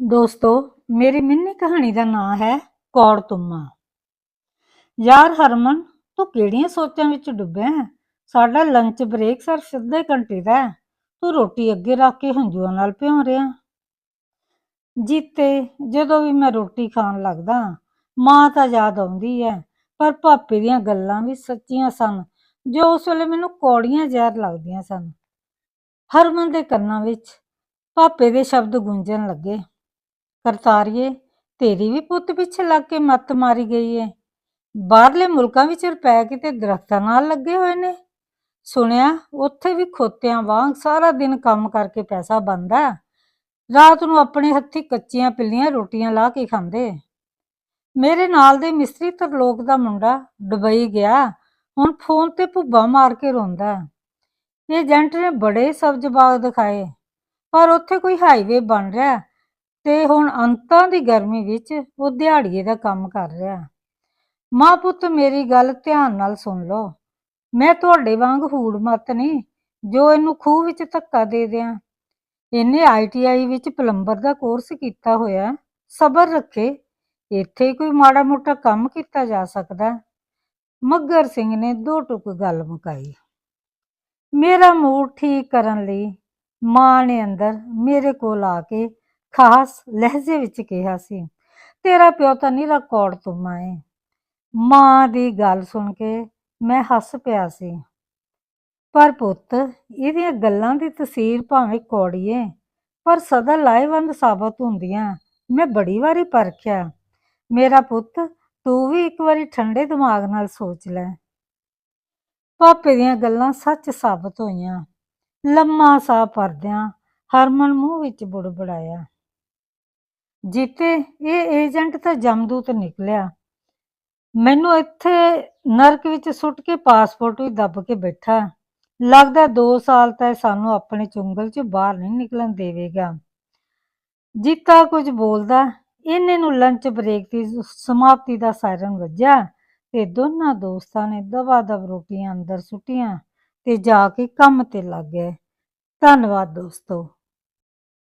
ਦੋਸਤੋ, ਮੇਰੀ ਮਿੰਨੀ ਕਹਾਣੀ ਦਾ ਨਾਮ ਹੈ ਕੌੜ ਤੁੰਮਾ। ਯਾਰ ਹਰਮਨ, ਤੂੰ ਕਿਹੜੀਆਂ ਸੋਚਾਂ ਵਿੱਚ ਡੁੱਬਿਆ ਹੈ? ਸਾਡਾ ਲੰਚ ਬ੍ਰੇਕ ਸਿਰਫ ਅੱਧੇ ਘੰਟੇ ਦਾ ਹੈ। ਤੂੰ ਰੋਟੀ ਅੱਗੇ ਰੱਖ ਕੇ ਹੰਝੂਆਂ ਨਾਲ ਭਿਉਂ ਰਿਹਾ। ਜੀਤੇ, ਜਦੋਂ ਵੀ ਮੈਂ ਰੋਟੀ ਖਾਣ ਲੱਗਦਾ ਮਾਂ ਤਾਂ ਯਾਦ ਆਉਂਦੀ ਹੈ, ਪਰ ਭਾਪੇ ਦੀਆਂ ਗੱਲਾਂ ਵੀ ਸੱਚੀਆਂ ਸਨ, ਜੋ ਉਸ ਵੇਲੇ ਮੈਨੂੰ ਕੌੜੀਆਂ ਜ਼ਹਿਰ ਲੱਗਦੀਆਂ ਸਨ। ਹਰਮਨ ਦੇ ਕੰਨਾਂ ਵਿੱਚ ਭਾਪੇ ਦੇ ਸ਼ਬਦ ਗੂੰਜਣ ਲੱਗੇ। ਕਰਤਾਰੀਏ, ਤੇਰੀ ਵੀ ਪੁੱਤ ਪਿੱਛੇ ਲੱਗ ਕੇ ਮੱਤ ਮਾਰੀ ਗਈ ਏ। ਬਾਹਰਲੇ ਮੁਲਕਾਂ ਵਿੱਚ ਰੁਪਏ ਕਿਤੇ ਦਰਖਤਾਂ ਨਾਲ ਲੱਗੇ ਹੋਏ ਨੇ। ਸੁਣਿਆ, ਉੱਥੇ ਵੀ ਖੋਤਿਆਂ ਵਾਂਗ ਸਾਰਾ ਦਿਨ ਕੰਮ ਕਰਕੇ ਪੈਸਾ ਬਣਦਾ ਰਾਤ ਨੂੰ ਆਪਣੇ ਹੱਥੀ ਕੱਚੀਆਂ ਪਿੱਲੀਆਂ ਰੋਟੀਆਂ ਲਾ ਕੇ ਖਾਂਦੇ। ਮੇਰੇ ਨਾਲ ਦੇ ਮਿਸਤਰੀ ਤਰਲੋਕ ਦਾ ਮੁੰਡਾ ਦੁਬਈ ਗਿਆ, ਹੁਣ ਫੋਨ ਤੇ ਭੁੱਬਾ ਮਾਰ ਕੇ ਰੋਂਦਾ ਏਜੰਟ ਨੇ ਬੜੇ ਸਬਜ਼ ਬਾਗ ਦਿਖਾਏ, ਪਰ ਉੱਥੇ ਕੋਈ ਹਾਈਵੇ ਬਣ ਰਿਹਾ ਤੇ ਹੁਣ ਅੰਤਾਂ ਦੀ ਗਰਮੀ ਵਿੱਚ ਉਹ ਦਿਹਾੜੀਏ ਦਾ ਕੰਮ ਕਰ ਰਿਹਾ। ਮਾਂ ਪੁੱਤ, ਮੇਰੀ ਗੱਲ ਧਿਆਨ ਨਾਲ ਸੁਣ ਲਓ। ਮੈਂ ਤੁਹਾਡੇ ਵਾਂਗ ਹੂੜ ਮਤ ਨਹੀਂ, ਜੋ ਇਹਨੂੰ ਖੂਹ ਵਿੱਚ ਧੱਕਾ ਦੇ ਦਿਆਂ। ਇਹਨੇ ਆਈਟੀਆਈ ਵਿੱਚ ਪਲੰਬਰ ਦਾ ਕੋਰਸ ਕੀਤਾ ਹੋਇਆ। ਸਬਰ ਰੱਖੇ, ਇੱਥੇ ਕੋਈ ਮਾੜਾ ਮੋਟਾ ਕੰਮ ਕੀਤਾ ਜਾ ਸਕਦਾ। ਹੈ। ਮੱਗਰ ਸਿੰਘ ਨੇ ਦੋ ਟੁਕ ਗੱਲ ਮੁਕਾਈ। ਮੇਰਾ ਮੂਡ ਠੀਕ ਕਰਨ ਲਈ ਮਾਂ ਨੇ ਅੰਦਰ ਮੇਰੇ ਕੋਲ ਆ ਕੇ ਖਾਸ ਲਹਿਜੇ ਵਿੱਚ ਕਿਹਾ ਸੀ, ਤੇਰਾ ਪਿਓ ਤਾਂ ਨਹੀਂ ਕੌੜ ਤੁਮਾ ਏ। ਮਾਂ ਦੀ ਗੱਲ ਸੁਣ ਕੇ ਮੈਂ ਹੱਸ ਪਿਆ ਸੀ। ਪਰ ਪੁੱਤ, ਇਹਦੀਆਂ ਗੱਲਾਂ ਦੀ ਤਸੀਰ ਭਾਵੇਂ ਕੌੜੀਏ ਪਰ ਸਦਾ ਲਾਹੇਵੰਦ ਸਾਬਤ ਹੁੰਦੀਆਂ। ਮੈਂ ਬੜੀ ਵਾਰੀ ਪਰਖਿਆ, ਮੇਰਾ ਪੁੱਤ, ਤੂੰ ਵੀ ਇੱਕ ਵਾਰੀ ਠੰਡੇ ਦਿਮਾਗ ਨਾਲ ਸੋਚ ਲੈ। ਪਾਪੇ ਦੀਆਂ ਗੱਲਾਂ ਸੱਚ ਸਾਬਤ ਹੋਈਆਂ। ਲੰਮਾ ਸਾਹ ਪਰਦਿਆਂ ਹਰਮਨ ਮੂੰਹ ਵਿੱਚ ਬੁੜਬੜਾਇਆ। ਜੀਤੇ, ਇਹ ਏਜੰਟ ਤਾਂ ਜਮਦੂਤ ਨਿਕਲਿਆ। ਮੈਨੂੰ ਇੱਥੇ ਨਰਕ ਵਿੱਚ ਸੁੱਟ ਕੇ ਪਾਸਪੋਰਟ ਵੀ ਦੱਬ ਕੇ ਬੈਠਾ। ਲੱਗਦਾ 2 ਸਾਲ ਤਾਂ ਇਹ ਸਾਨੂੰ ਆਪਣੇ ਚੁੰਗਲ 'ਚ ਬਾਹਰ ਨਹੀਂ ਨਿਕਲਣ ਦੇਵੇਗਾ। ਜੀਤਾ ਕੁਝ ਬੋਲਦਾ, ਇਹਨੇ ਨੂੰ ਲੰਚ ਬ੍ਰੇਕ ਦੀ ਸਮਾਪਤੀ ਦਾ ਸਾਇਰਨ ਵੱਜਿਆ ਤੇ ਦੋਨਾਂ ਦੋਸਤਾਂ ਨੇ ਦਵਾ ਦਵ ਰੋਟੀਆਂ ਅੰਦਰ ਸੁੱਟੀਆਂ ਤੇ ਜਾ ਕੇ ਕੰਮ ਤੇ ਲੱਗ ਗਏ। ਧੰਨਵਾਦ ਦੋਸਤੋ।